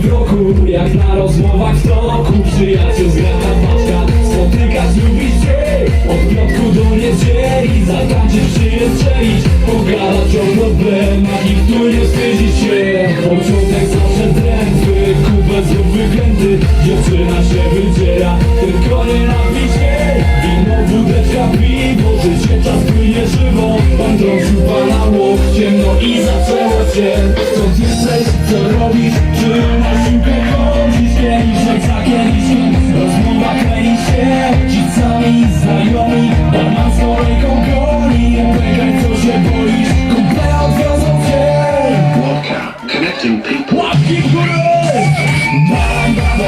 w roku Jak na rozmowach w toku Przyjaciół zgrana paczka. Spotykać lubisz się Od piątku do niedzieli. Zatańczyć przyjęczelić Pogadać o problemach I tu nie wstydzić się. Początek zawsze drętwy Kubę znów wykręty Dziewczyna się wydziera Tylko nie. Napić jej Wino, wódeczka, piwo Życie czas płynie żywo. Pan drążył pana łokciem No i zaczęło się. Co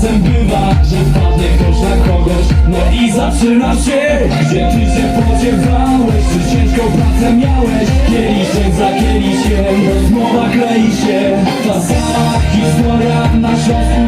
Czasem bywa, że wpadnie ktoś na kogoś No i zaczyna się. Gdzie ty się podziewałeś Czy ciężką pracę miałeś. Kieliszek za kieliszkiem Rozmowa klei się. Ta sama historia na Śląsku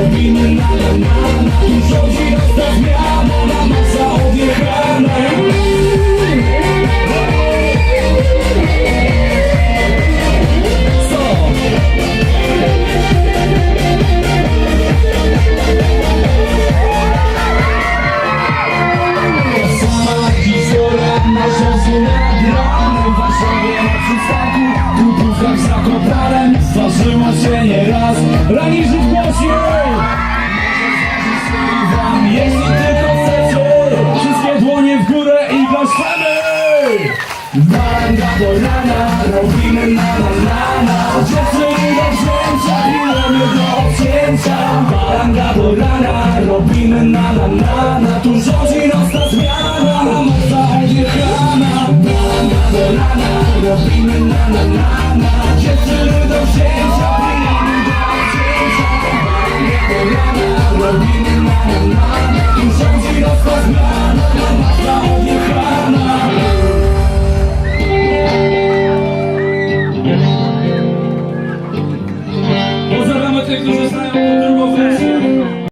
가도 나나 너희는 나만 나나 Just a little tension 이러면 더 tension 바람 가도 나나 너희는 나만 나나 두 정신 없어 zmiana 아무것도 알지 않아 바람 가도 나나 너희는 나만 나나 Just a little tension 이러면 더 tension 바람 가도 나나 너희는